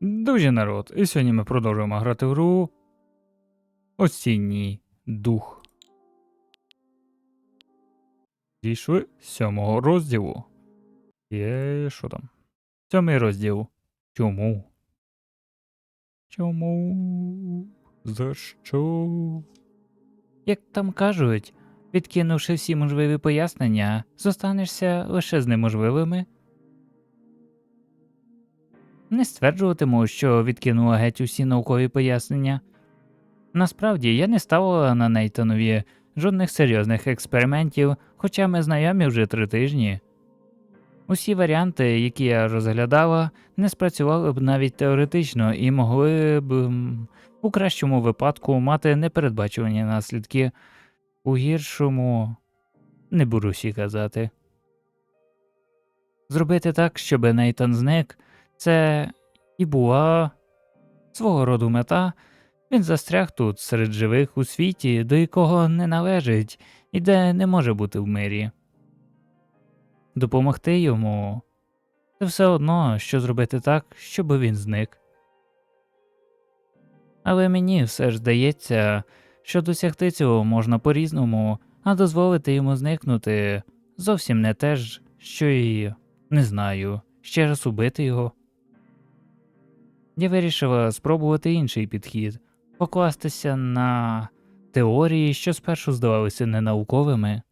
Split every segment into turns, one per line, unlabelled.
Друзі народ, і сьогодні ми продовжуємо грати в гру Осінній дух. Дійшли сьомого розділу. Є що там? Сьомий розділ. Чому? Чому? За що? Як там кажуть, відкинувши всі можливі пояснення, зостанешся лише з неможливими. Не стверджуватиму, що відкинула геть усі наукові пояснення. Насправді я не ставила на Нейтанові жодних серйозних експериментів, хоча ми знайомі вже три тижні. Усі варіанти, які я розглядала, не спрацювали б навіть теоретично і могли б у кращому випадку мати непередбачувані наслідки, у гіршому не буду всі казати. Зробити так, щоб Нейтан зник, це і була свого роду мета. Він застряг тут серед живих у світі, до якого не належить і де не може бути в мирі. Допомогти йому це все одно, що зробити так, щоб він зник. Але мені все ж здається, що досягти цього можна по-різному, а дозволити йому зникнути зовсім не те ж, що і не знаю, ще раз убити його. Я вирішила спробувати інший підхід, покластися на теорії, що спершу здавалися ненауковими.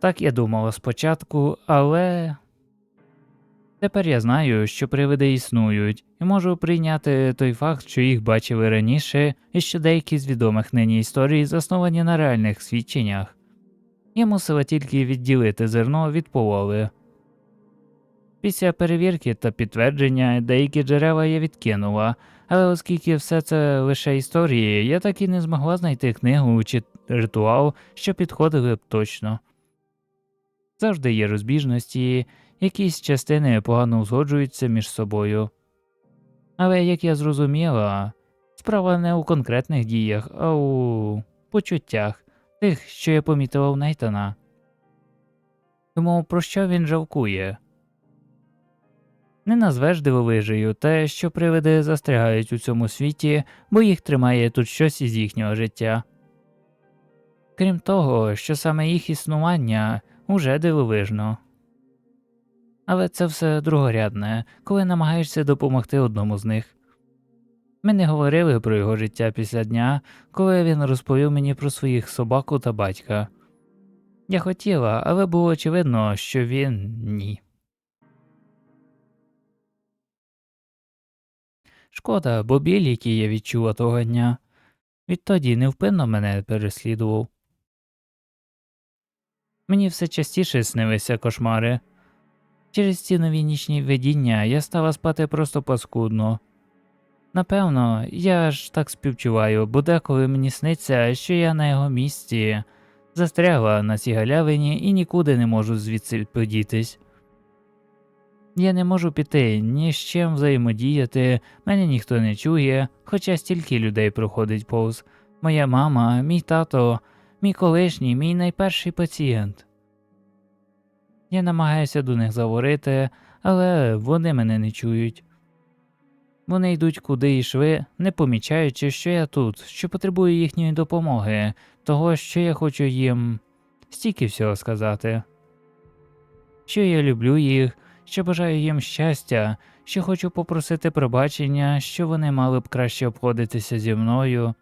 Так я думала спочатку, але тепер я знаю, що привиди існують, і можу прийняти той факт, що їх бачили раніше, і що деякі з відомих нині історій засновані на реальних свідченнях. Я мусила тільки відділити зерно від полови. Після перевірки та підтвердження деякі джерела я відкинула, але оскільки все це лише історії, я так і не змогла знайти книгу чи ритуал, що підходили б точно. Завжди є розбіжності, якісь частини погано узгоджуються між собою. Але як я зрозуміла, справа не у конкретних діях, а у почуттях тих, що я помітила у Нейтана. Тому про що він жалкує? Не назвеш дивовижею те, що привиди застрягають у цьому світі, бо їх тримає тут щось із їхнього життя. Крім того, що саме їх існування уже дивовижно. Але це все другорядне, коли намагаєшся допомогти одному з них. Ми не говорили про його життя після дня, коли він розповів мені про своїх собаку та батька. Я хотіла, але було очевидно, що він ні. Шкода, бо біль, який я відчула того дня, відтоді невпинно мене переслідував. Мені все частіше снилися кошмари. Через ці нові нічні видіння я стала спати просто паскудно. Напевно, я ж так співчуваю, бо деколи мені сниться, що я на його місці застрягла на цій галявині і нікуди не можу звідси подітись. Я не можу піти, ні з чим взаємодіяти, мене ніхто не чує, хоча стільки людей проходить повз. Моя мама, мій тато, мій колишній, мій найперший пацієнт. Я намагаюся до них заговорити, але вони мене не чують. Вони йдуть куди йшли, не помічаючи, що я тут, що потребую їхньої допомоги, того, що я хочу їм стільки всього сказати. Що я люблю їх, що бажаю їм щастя, що хочу попросити пробачення, що вони мали б краще обходитися зі мною.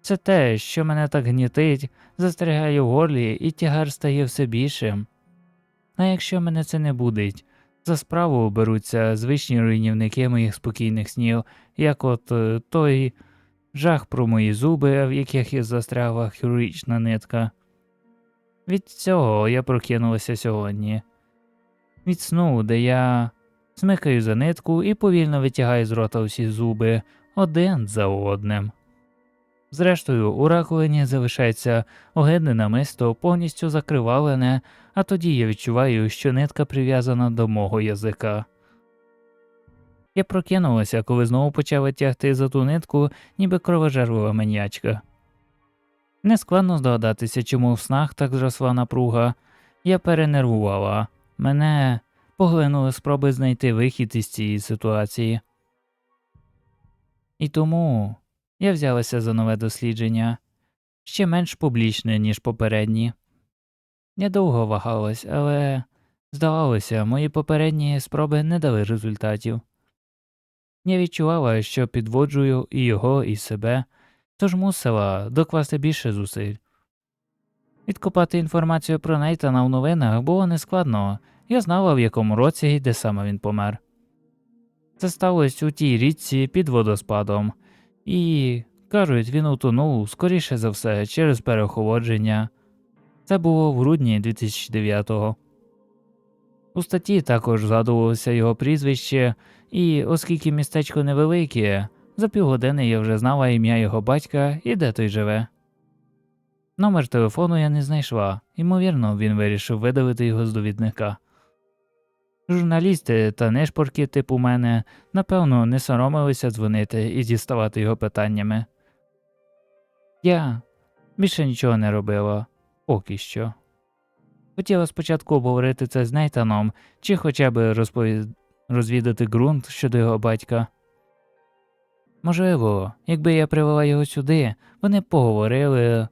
Це те, що мене так гнітить, застрягає в горлі і тягар стає все більшим. А якщо мене це не будить, за справу беруться звичні руйнівники моїх спокійних снів, як от е, той жах про мої зуби, в яких я застрягла хірургічна нитка. Від цього я прокинулася сьогодні. Від сну, де я смикаю за нитку і повільно витягаю з рота усі зуби один за одним. Зрештою, у раковині залишається огидне намисто, повністю закривалене, а тоді я відчуваю, що нитка прив'язана до мого язика. Я прокинулася, коли знову почала тягти за ту нитку, ніби кровожерлива маньячка. Нескладно здогадатися, чому в снах так зросла напруга. Я перенервувала. Мене поглинули спроби знайти вихід із цієї ситуації. І тому я взялася за нове дослідження, ще менш публічне, ніж попередні. Я довго вагалась, але, здавалося, мої попередні спроби не дали результатів. Я відчувала, що підводжую і його, і себе, тож мусила докласти більше зусиль. Відкопати інформацію про Нейтана в новинах було нескладно, я знала, в якому році і де саме він помер. Це сталося у тій річці під водоспадом, і, кажуть, він утонув, скоріше за все, через переохолодження. Це було в грудні 2009-го. У статті також згадувалося його прізвище, і оскільки містечко невелике, за півгодини я вже знала ім'я його батька і де той живе. Номер телефону я не знайшла, ймовірно, він вирішив видалити його з довідника. Журналісти та нешпорки типу мене, напевно, не соромилися дзвонити і діставати його питаннями. Я більше нічого не робила, поки що. Хотіла спочатку обговорити це з Нейтаном чи хоча б розпові... розвідати ґрунт щодо його батька. Можливо, якби я привела його сюди, вони поговорили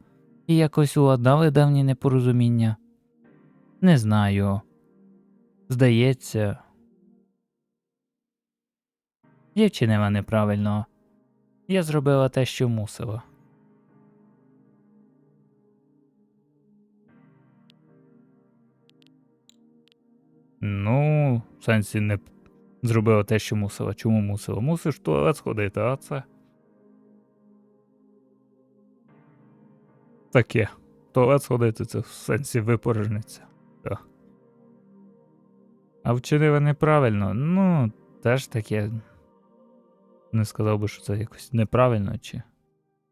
і якось уладнали давні непорозуміння. Не знаю. Здається, я вчинила неправильно. Я зробила те, що мусила. Ну, в сенсі не зробила те, що мусила. Чому мусила? Мусиш туалет сходити, а це. Таке. Туалет сходити це в сенсі випорожниться. Так. А вчинила неправильно. Ну, теж таке. Не сказав би, що це якось неправильно чи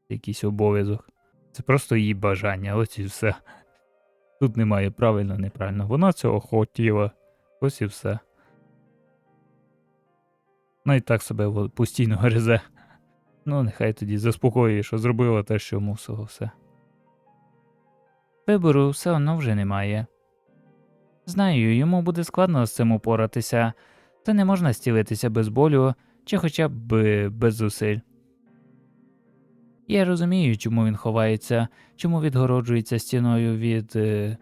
якийсь обов'язок. Це просто її бажання, ось і все. Тут немає правильно, неправильно. Вона цього хотіла. Ось і все. Ну і так себе постійно гризе. Ну, нехай тоді заспокоює, що зробила те, що мусило все. Вибору все одно вже немає. Знаю, йому буде складно з цим упоратися, та не можна стілитися без болю чи хоча б без зусиль. Я розумію, чому він ховається, чому відгороджується стіною від е,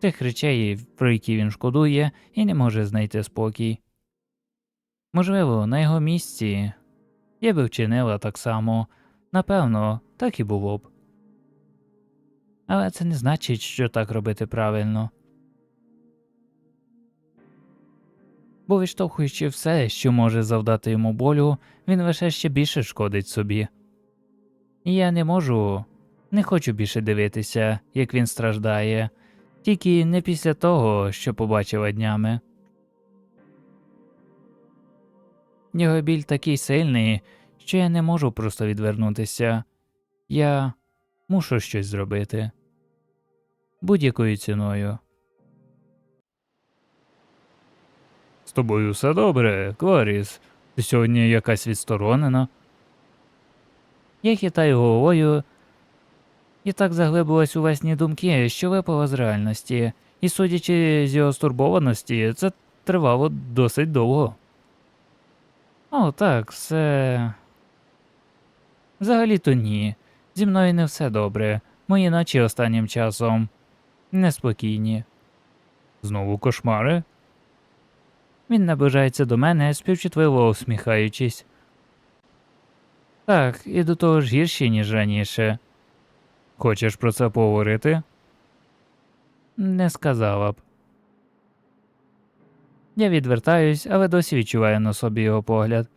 тих речей, про які він шкодує, і не може знайти спокій. Можливо, на його місці я би вчинила так само, напевно, так і було б. Але це не значить, що так робити правильно. Бо відштовхуючи все, що може завдати йому болю, він лише ще більше шкодить собі. Я не можу, не хочу більше дивитися, як він страждає, тільки не після того, що побачила днями. Його біль такий сильний, що я не можу просто відвернутися. Я мушу щось зробити. Будь-якою ціною. З тобою все добре, Кларіс. Ти сьогодні якась відсторонена. Я хитаю головою і так заглибилась у власні думки, що випала з реальності, і, судячи з його стурбованості, це тривало досить довго. О, так, все. Взагалі-то ні. Зі мною не все добре. Мої ночі останнім часом неспокійні. Знову кошмари? Він наближається до мене, співчутливо усміхаючись. Так, і до того ж гірші, ніж раніше. Хочеш про це поговорити? Не сказала б. Я відвертаюсь, але досі відчуваю на собі його погляд.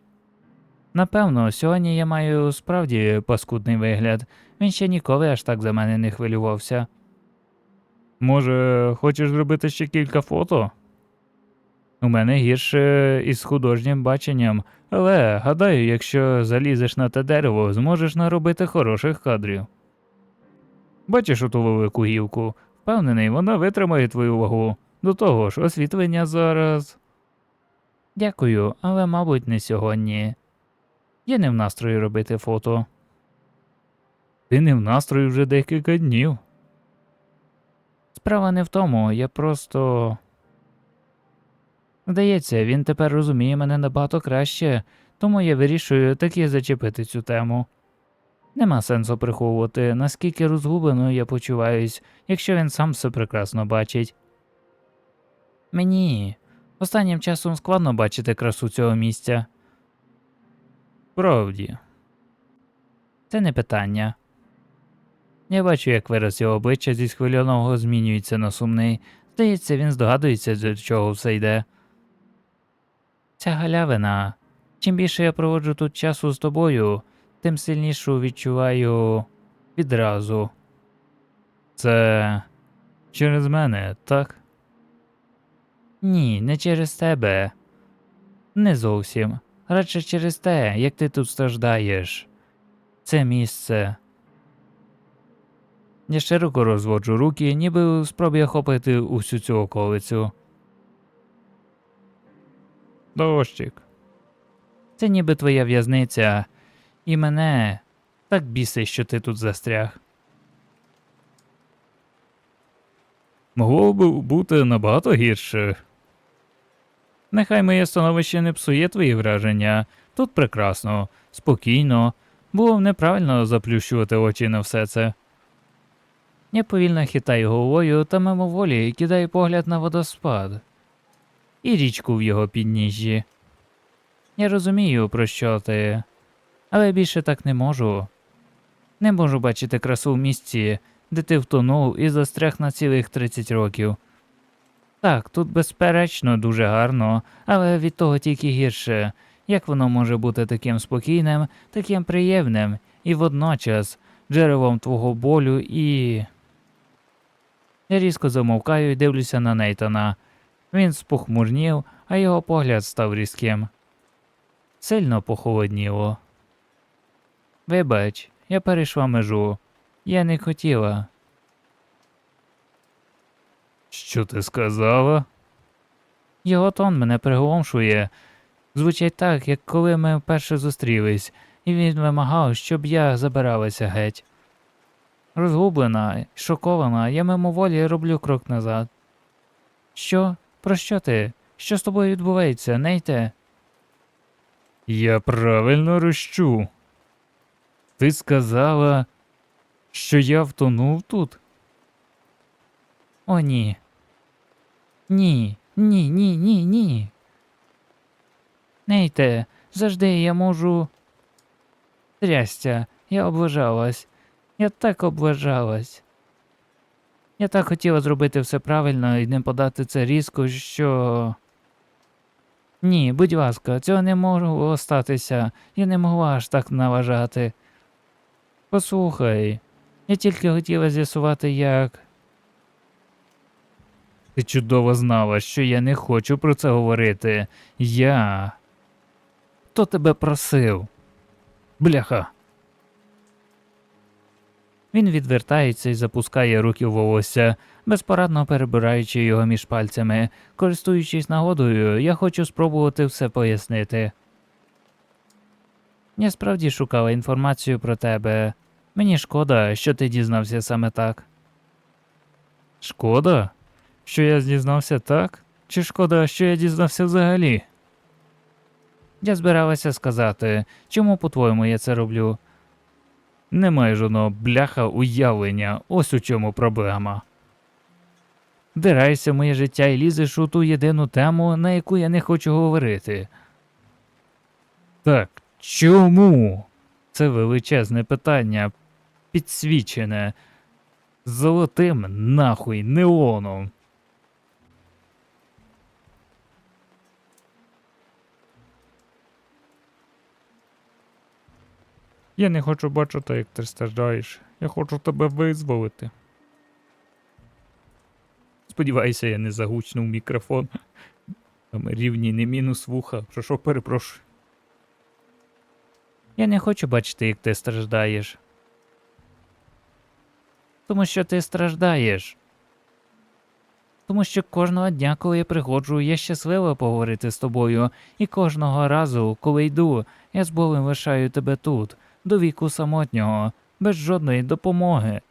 Напевно, сьогодні я маю справді паскудний вигляд. Він ще ніколи аж так за мене не хвилювався. Може, хочеш зробити ще кілька фото? У мене гірше із художнім баченням, але гадаю, якщо залізеш на те дерево, зможеш наробити хороших кадрів. Бачиш оту велику гілку? Впевнений, вона витримає твою вагу. До того ж, освітлення зараз. Дякую, але, мабуть, не сьогодні. Я не в настрої робити фото. Ти не в настрої вже декілька днів. Справа не в тому, я просто. Здається, він тепер розуміє мене набагато краще, тому я вирішую таки зачепити цю тему. Нема сенсу приховувати, наскільки розгублено я почуваюсь, якщо він сам все прекрасно бачить. Мені останнім часом складно бачити красу цього місця. Правді. Це не питання. Я бачу, як вираз його обличчя зі схвильоного змінюється на сумний. Здається, він здогадується, до чого все йде. Ця галявина. Чим більше я проводжу тут часу з тобою, тим сильнішу відчуваю відразу. Це через мене, так? Ні, не через тебе. Не зовсім. Радше через те, як ти тут страждаєш. Це місце. Я широко розводжу руки, ніби у спробі охопити усю цю околицю. Дощик. Це ніби твоя в'язниця, і мене так бісить, що ти тут застряг. Могло б бути набагато гірше. Нехай моє становище не псує твої враження. Тут прекрасно, спокійно, було б неправильно заплющувати очі на все це. Я повільно хитаю головою та мимоволі кидаю погляд на водоспад і річку в його підніжжі. Я розумію, про що ти, але більше так не можу. Не можу бачити красу в місці, де ти втонув і застряг на цілих 30 років. Так, тут безперечно дуже гарно, але від того тільки гірше. Як воно може бути таким спокійним, таким приємним і водночас джерелом твого болю і. Я різко замовкаю і дивлюся на Нейтана. Він спохмурнів, а його погляд став різким. Сильно похолодніло. Вибач, я перейшла межу. Я не хотіла. Що ти сказала? Його тон мене приголомшує. Звучить так, як коли ми вперше зустрілись, і він вимагав, щоб я забиралася геть. Розгублена, шокована, я мимоволі роблю крок назад. Що? Про що ти? Що з тобою відбувається, Нейте? Я правильно розчув. Ти сказала, що я втонув тут? О, ні. Ні, ні, ні, ні, ні. Нейте, завжди я можу. Трястя, я облажалась. Я так облажалась. Я так хотіла зробити все правильно і не подати це різко, що. Ні, будь ласка, цього не могло статися. Я не могла аж так наважати. Послухай, я тільки хотіла з'ясувати, як. Ти чудово знала, що я не хочу про це говорити. Я. Хто тебе просив? Бляха. Він відвертається і запускає руки в волосся, безпорадно перебираючи його між пальцями. Користуючись нагодою, я хочу спробувати все пояснити. Я справді шукала інформацію про тебе. Мені шкода, що ти дізнався саме так. Шкода? Що я дізнався так? Чи шкода, що я дізнався взагалі? Я збиралася сказати, чому, по-твоєму, я це роблю. Немає жодного бляха уявлення, ось у чому проблема. Дирайся моє життя і лізеш у ту єдину тему, на яку я не хочу говорити. Так, чому? Це величезне питання, підсвічене золотим нахуй неоном. Я не хочу бачити, як ти страждаєш. Я хочу тебе визволити. Сподіваюся, я не загучнув мікрофон. Там рівні не мінус вуха. Про що перепрошую. Я не хочу бачити, як ти страждаєш. Тому що ти страждаєш. Тому що кожного дня, коли я приходжу, я щаслива поговорити з тобою, і кожного разу, коли йду, я з болем лишаю тебе тут, до віку самотнього, без жодної допомоги.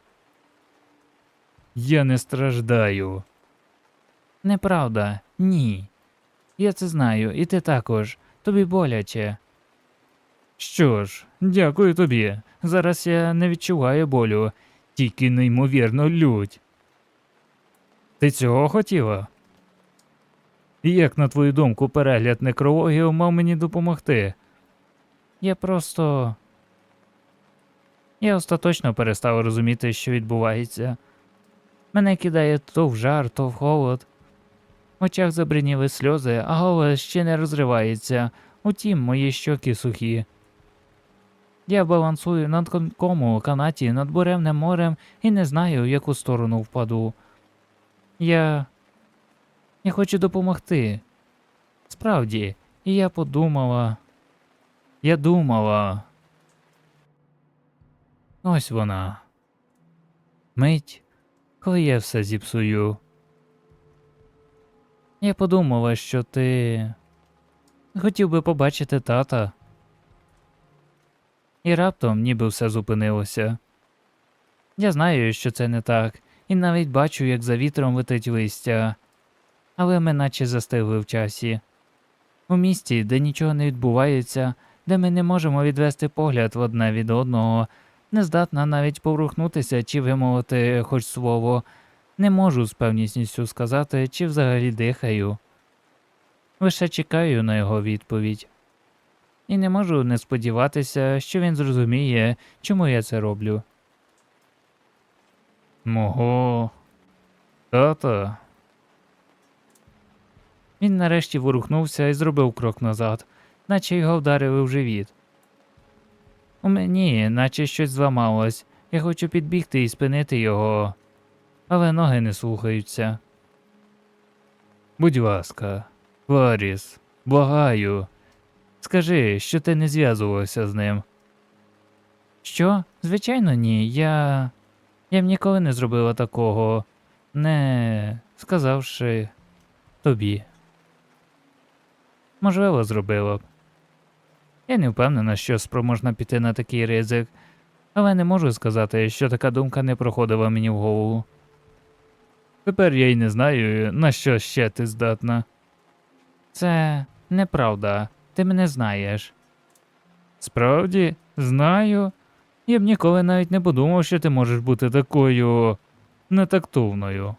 Я не страждаю. Неправда, ні. Я це знаю, і ти також. Тобі боляче. Що ж, дякую тобі. Зараз я не відчуваю болю, тільки неймовірно лють. Ти цього хотіла? І як, на твою думку, перегляд некрологів мав мені допомогти? Я просто. Я остаточно перестав розуміти, що відбувається. Мене кидає то в жар, то в холод. В очах забриніли сльози, а голос ще не розривається. Утім, мої щоки сухі. Я балансую на тонкому канаті над буремним морем і не знаю, в яку сторону впаду. Я. Я хочу допомогти. Справді, і я подумала. Я думала. Ось вона. Мить, коли я все зіпсую. Я подумала, що ти хотів би побачити тата. І раптом ніби все зупинилося. Я знаю, що це не так, і навіть бачу, як за вітром летить листя, але ми наче застигли в часі. У місті, де нічого не відбувається, де ми не можемо відвести погляд одне від одного, не здатна навіть поворухнутися чи вимовити хоч слово, не можу з певністю сказати, чи взагалі дихаю. Лише чекаю на його відповідь. І не можу не сподіватися, що він зрозуміє, чому я це роблю. Мого тата. Він нарешті ворухнувся і зробив крок назад, наче його вдарили в живіт. У мені, наче щось зламалось. Я хочу підбігти і спинити його, але ноги не слухаються. Будь ласка, Ларіс, благаю. Скажи, що ти не зв'язувався з ним. Що? Звичайно, ні. Я. Я б ніколи не зробила такого, не сказавши тобі. Можливо, зробила б. Я не впевнена, що спроможна піти на такий ризик, але не можу сказати, що така думка не проходила мені в голову. Тепер я й не знаю, на що ще ти здатна. Це неправда, ти мене знаєш. Справді, знаю. Я б ніколи навіть не подумав, що ти можеш бути такою нетактовною.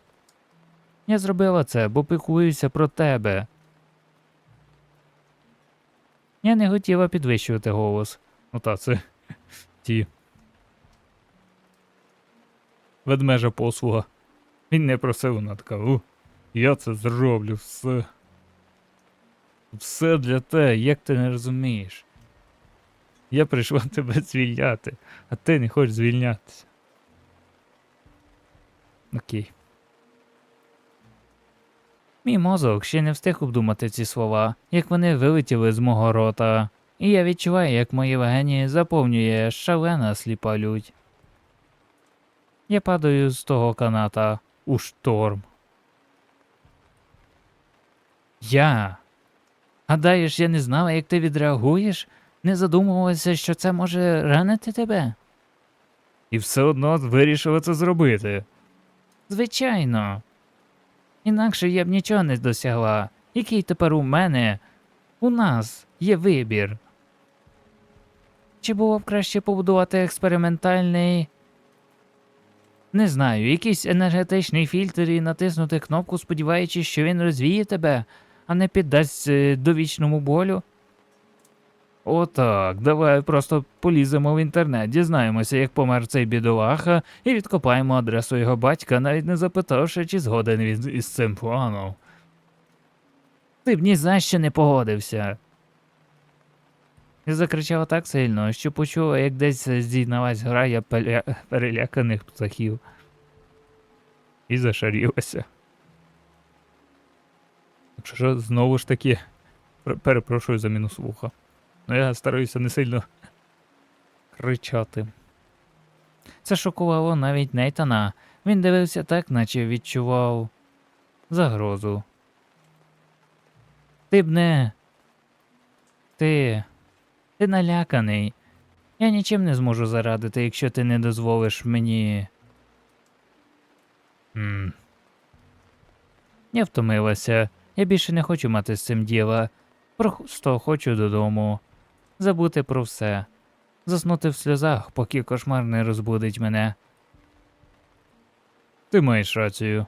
Я зробила це, бо піклуюся про тебе. Я не хотіла підвищувати голос. Ну та це ті. Ведмежа послуга. Він не просив, вона така, у, я це зроблю все. Все для те, як ти не розумієш. Я прийшла тебе звільняти, а ти не хочеш звільнятися. Окей. Мій мозок ще не встиг обдумати ці слова, як вони вилетіли з мого рота, і я відчуваю, як мої легені заповнює шалена сліпа лють. Я падаю з того каната у шторм. Я. Гадаєш, я не знала, як ти відреагуєш? Не задумувалася, що це може ранити тебе? І все одно вирішила це зробити. Звичайно. Інакше я б нічого не досягла. Який тепер у мене? У нас є вибір. Чи було б краще побудувати експериментальний. Не знаю, якийсь енергетичний фільтр і натиснути кнопку, сподіваючись, що він розвіє тебе, а не піддасть е, довічному болю? Отак, давай просто поліземо в інтернет, дізнаємося, як помер цей бідолаха, і відкопаємо адресу його батька, навіть не запитавши, чи згоден він із цим планом. Ти б ні за що не погодився. І закричала так сильно, що почула, як десь здійнялась грая пеля... переляканих птахів. І зашарілася. Що, знову ж таки, перепрошую за мінус вуха. Ну я стараюся не сильно кричати. Це шокувало навіть Нейтана. Він дивився так, наче відчував загрозу. Ти б не. Ти. Ти наляканий. Я нічим не зможу зарадити, якщо ти не дозволиш мені. М. Я втомилася. Я більше не хочу мати з цим діла. Просто хочу додому. Забути про все. Заснути в сльозах, поки кошмар не розбудить мене. Ти маєш рацію.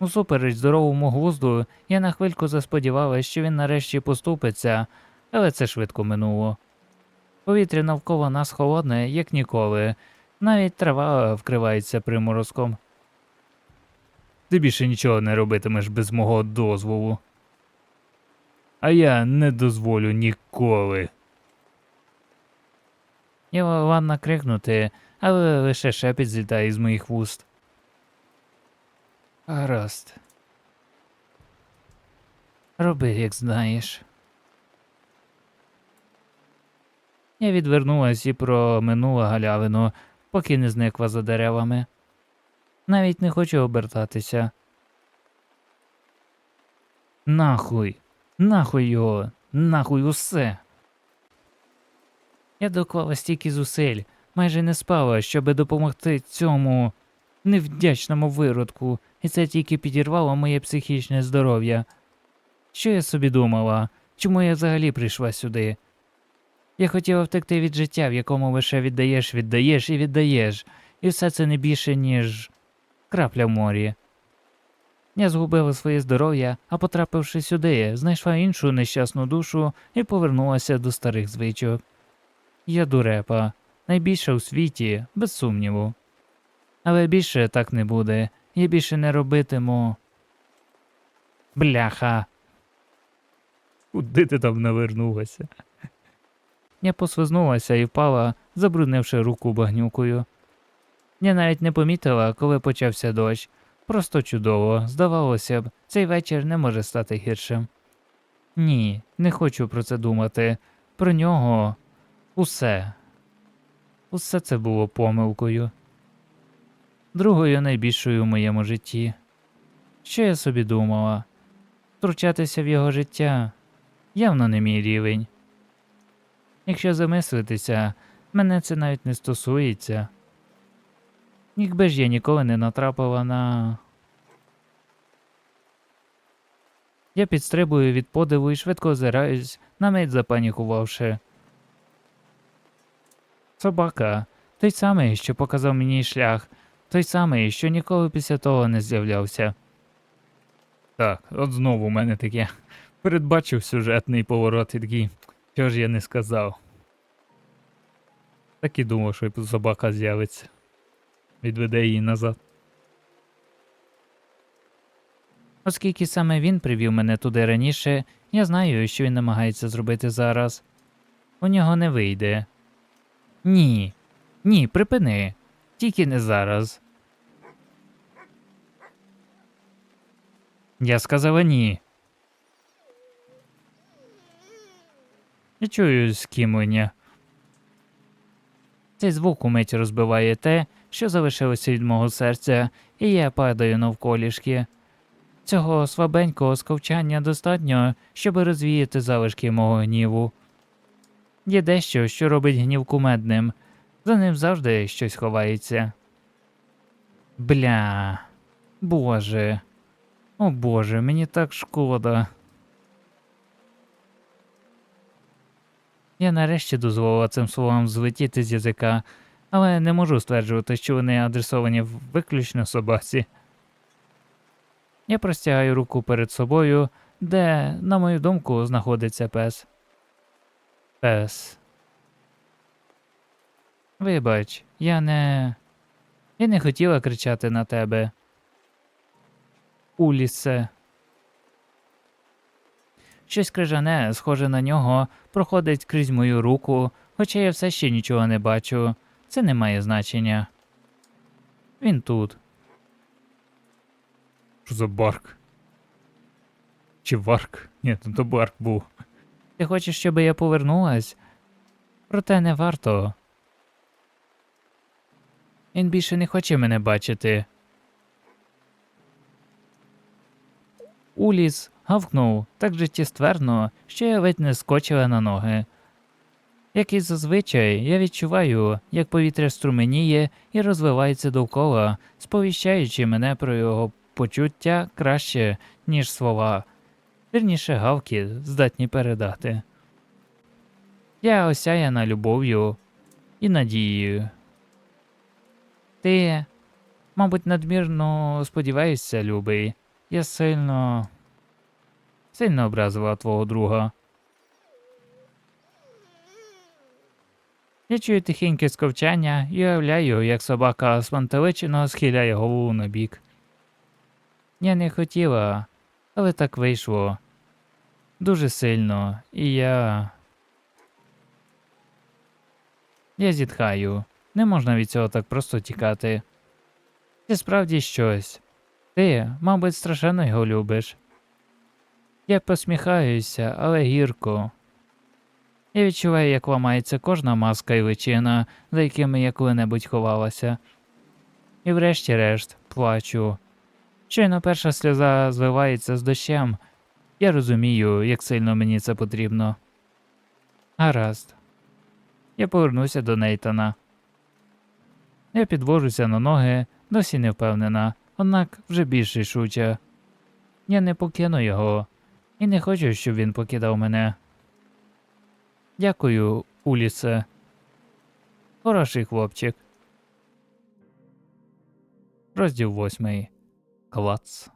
Усупереч здоровому глузду, я на хвильку засподівалась, що він нарешті поступиться, але це швидко минуло. Повітря навколо нас холодне, як ніколи, навіть трава вкривається приморозком. Ти більше нічого не робитимеш без мого дозволу. А я не дозволю ніколи. Я ладна крикнути, але лише шепіт злітає з моїх вуст. Гаразд. Роби, як знаєш. Я відвернулась і проминула галявину, поки не зникла за деревами. Навіть не хочу обертатися. Нахуй, нахуй його, нахуй усе. Я доклала стільки зусиль, майже не спала, щоби допомогти цьому невдячному виродку, і це тільки підірвало моє психічне здоров'я. Що я собі думала? Чому я взагалі прийшла сюди? Я хотіла втекти від життя, в якому лише віддаєш, віддаєш і віддаєш, і все це не більше, ніж крапля в морі. Я згубила своє здоров'я, а потрапивши сюди, знайшла іншу нещасну душу і повернулася до старих звичок. Я дурепа, найбільша у світі, без сумніву. Але більше так не буде, я більше не робитиму. Бляха. Куди ти там навернулася? Я посвизнулася і впала, забруднивши руку багнюкою. Я навіть не помітила, коли почався дощ. Просто чудово, здавалося б, цей вечір не може стати гіршим. Ні, не хочу про це думати. Про нього усе. Усе це було помилкою. Другою найбільшою в моєму житті. Що я собі думала? Втручатися в його життя явно не мій рівень. Якщо замислитися, мене це навіть не стосується. Якби ж я ніколи не натрапила на. Я підстрибую від подиву і швидко озираюсь, на запанікувавши. Собака, той самий, що показав мені шлях, той самий, що ніколи після того не з'являвся. Так, от знову у мене таке. Передбачив сюжетний поворот і такий. Чого ж я не сказав? Так і думав, що собака з'явиться. Відведе її назад. Оскільки саме він привів мене туди раніше, я знаю, що він намагається зробити зараз. У нього не вийде. Ні. Ні, припини. Тільки не зараз. Я сказала ні. Я чую скімлення. Цей звук умить розбиває те, що залишилося від мого серця, і я падаю навколішки. Цього слабенького сковчання достатньо, щоб розвіяти залишки мого гніву. Є дещо, що робить гнів кумедним, за ним завжди щось ховається. Бля. Боже. О Боже, мені так шкода. Я нарешті дозволила цим словам злетіти з язика, але не можу стверджувати, що вони адресовані виключно собаці. Я простягаю руку перед собою, де, на мою думку, знаходиться пес. Пес. Вибач, я не. Я не хотіла кричати на тебе. Улісе. Щось крижане, схоже на нього, проходить крізь мою руку, хоча я все ще нічого не бачу. Це не має значення. Він тут. Що за барк? Чи варк? Ні, то, барк був. Ти хочеш, щоб я повернулась? Проте не варто. Він більше не хоче мене бачити. Уліс гавкнув так життєстверно, що я ледь не скочила на ноги. Як і зазвичай, я відчуваю, як повітря струменіє і розвивається довкола, сповіщаючи мене про його почуття краще, ніж слова, вірніше гавки здатні передати. Я осяяна любов'ю і надією. Ти, мабуть, надмірно сподіваєшся, любий. Я сильно. сильно образила твого друга. Я чую тихеньке сковчання і уявляю, як собака спантеличено схиляє голову на бік. Я не хотіла, але так вийшло. Дуже сильно, і я. Я зітхаю. Не можна від цього так просто тікати. Це справді щось. Ти, мабуть, страшенно його любиш. Я посміхаюся, але гірко. Я відчуваю, як ламається кожна маска і личина, за якими я коли-небудь ховалася. І врешті-решт плачу. Щойно перша сльоза зливається з дощем. Я розумію, як сильно мені це потрібно. Гаразд. Я повернуся до Нейтана. Я підвожуся на ноги, досі не впевнена, однак вже більш рішуча. Я не покину його і не хочу, щоб він покидав мене. Дякую, Улісе. Хороший хлопчик. Розділ восьмий. Клац.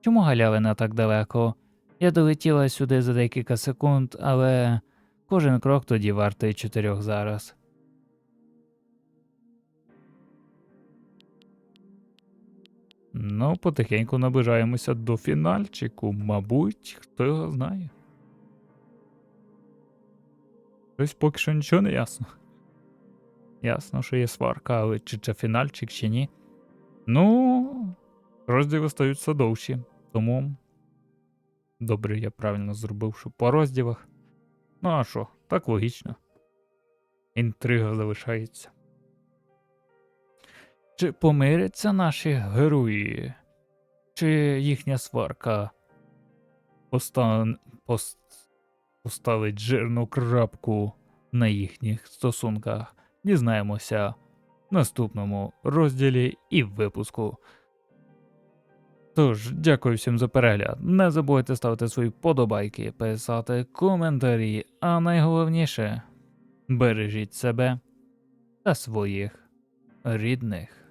Чому галявина так далеко? Я долетіла сюди за декілька секунд, але кожен крок тоді вартий чотирьох зараз. Ну, потихеньку наближаємося до фінальчику, мабуть, хто його знає. Ось поки що нічого не ясно. Ясно, що є сварка, але чи це фінальчик, чи ні. Ну, розділи стаються довші, тому. Добре, я правильно зробив, що по розділах. Ну а що, так логічно. Інтрига залишається. Чи помиряться наші герої? Чи їхня сварка постан... пост... поставить жирну крапку на їхніх стосунках? Дізнаємося в наступному розділі і випуску. Тож, дякую всім за перегляд. Не забудьте ставити свої подобайки, писати коментарі, а найголовніше бережіть себе та своїх рідних.